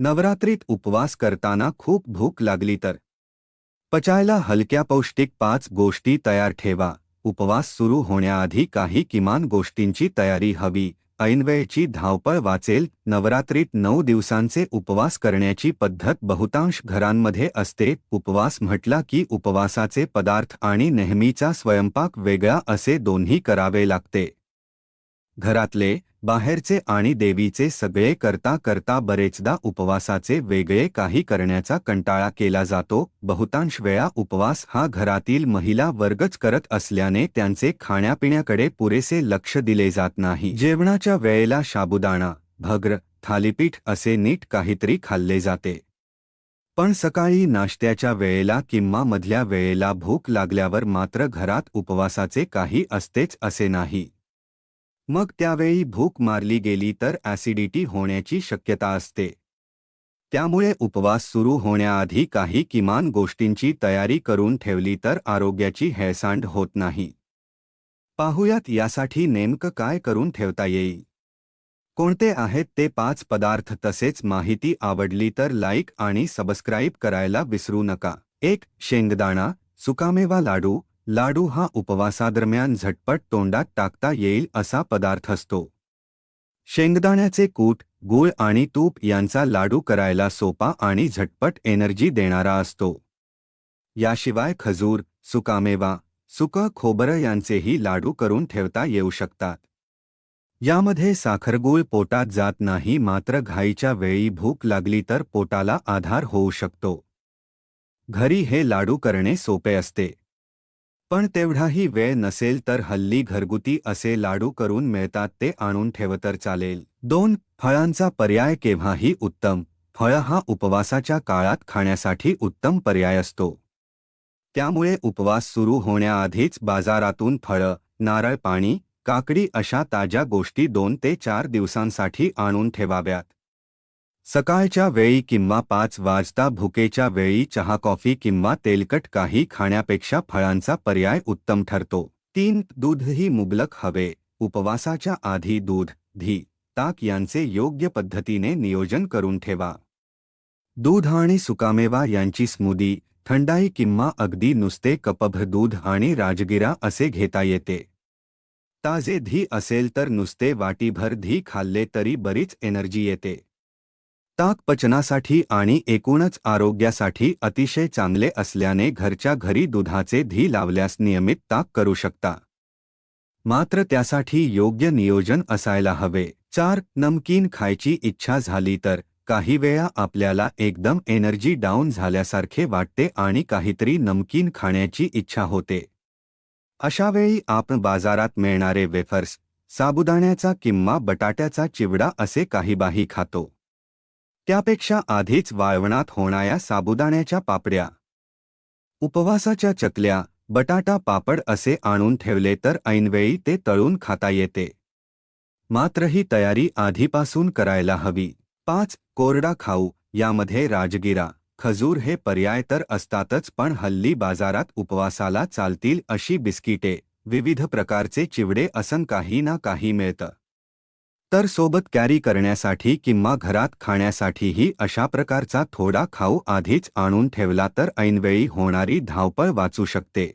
नवरात्रीत उपवास करताना खूप भूक लागली तर. पचायला हलक्या पौष्टिक पाच गोष्टी तयार ठेवा. उपवास सुरू होण्याआधी काही किमान गोष्टींची तयारी हवी. ऐनवेळची धावपळ वाचेल. नवरात्रीत नऊ दिवसांचे उपवास करण्याची पद्धत बहुतांश घरांमध्ये असते. उपवास म्हटला की उपवासाचे पदार्थ आणि नेहमीचा स्वयंपाक वेगळा असे दोन्ही करावे लागते. घरातले बाहेरचे आणि देवीचे सगळे करता करता बरेचदा उपवासाचे वेगळे काही करण्याचा कंटाळा केला जातो. बहुतांश वेळा उपवास हा घरातील महिला वर्गच करत असल्याने त्यांचे खाण्यापिण्याकडे पुरेसे लक्ष दिले जात नाही. जेवणाच्या वेळेला शाबुदाणा भग्र थालीपीठ असे नीट काहीतरी खाल्ले जाते. पण सकाळी नाश्त्याच्या वेळेला किंवा मधल्या वेळेला भूक लागल्यावर मात्र घरात उपवासाचे काही असतेच असे नाही. मग त्यावेळी भूक मारली गेली तर ॲसिडिटी होण्याची शक्यता असते. त्यामुळे उपवास सुरू होण्याआधी काही किमान गोष्टींची तयारी करून ठेवली तर आरोग्याची हेळसांड होत नाही. पाहुयात यासाठी नेमकं काय करून ठेवता येईल? कोणते आहेत ते पाच पदार्थ तसेच माहिती आवडली तर लाईक आणि सबस्क्राईब करायला विसरू नका. एक शेंगदाणा सुकामेवा लाडू लाडू हा उपवासादरम्यान झटपट तोंडात टाकता येईल असा पदार्थ असतो शेंगदाण्याचे कूट गूळ आणि तूप यांचा लाडू करायला सोपा आणि झटपट एनर्जी देणारा असतो. याशिवाय खजूर सुकामेवा सुकं खोबरं यांचेही लाडू करून ठेवता येऊ शकतात. यामध्ये साखरगूळ पोटात जात नाही मात्र घाईच्या वेळी भूक लागली तर पोटाला आधार होऊ शकतो. घरी हे लाडू करणे सोपे असते. पण तेवढाही वेळ नसेल तर हल्ली घरगुती असे लाडू करून मिळतात ते आणून ठेवतर तर चालेल. दोन फळांचा पर्याय केव्हाही उत्तम. फळ हा उपवासाच्या काळात खाण्यासाठी उत्तम पर्याय असतो. त्यामुळे उपवास सुरू होण्याआधीच बाजारातून फळं नारळ पाणी काकडी अशा ताज्या गोष्टी दोन ते चार दिवसांसाठी आणून ठेवाव्यात. सकाळच्या वेळी किंवा पाच वाजता भुकेच्या वेळी चहा, कॉफ़ी किंवा तेलकट काही खाण्यापेक्षा फळांचा पर्याय उत्तम ठरतो. तीन दूधही मुबलक हवे. उपवासाच्या आधी दूध, धी, ताक यांचे योग्य पद्धतीने नियोजन करून ठेवा. दूध आणि सुकामेवा यांची स्मूदी, थंडाई किंवा अगदी नुसते कपभ दूध आणि राजगिरा असे घेता येते. ताजे धी असेल तर नुसते वाटीभर धी खाल्ले तरी बरीच एनर्जी येते. ताक पचनासाठी आणि एकूणच आरोग्यासाठी अतिशय चांगले असल्याने घरच्या घरी दुधाचे धी लावल्यास नियमित ताक करू शकता. मात्र त्यासाठी योग्य नियोजन असायला हवे. चार नमकीन खायची इच्छा झाली तर काही वेळा आपल्याला एकदम एनर्जी डाऊन झाल्यासारखे वाटते आणि काहीतरी नमकीन खाण्याची इच्छा होते. अशावेळी आपण बाजारात मिळणारे वेफर्स साबुदाण्याचा किंवा बटाट्याचा चिवडा असे काही बाही खातो. त्यापेक्षा आधीच वाळवणात होणाऱ्या साबुदाण्याच्या पापड्या. उपवासाच्या चकल्या बटाटा पापड असे आणून ठेवले तर ऐनवेळी ते तळून खाता येते. मात्र ही तयारी आधीपासून करायला हवी. पाच कोरडा खाऊ यामध्ये राजगिरा खजूर हे पर्याय तर असतातच पण हल्ली बाजारात उपवासाला चालतील अशी बिस्किटे विविध प्रकारचे चिवडे असं काही ना काही मिळतं. तर सोबत कॅरी करण्यासाठी किंवा घरात खाण्यासाठीही अशा प्रकारचा थोडा खाऊ आधीच आणून ठेवला तर ऐनवेळी होणारी धावपळ वाचू शकते.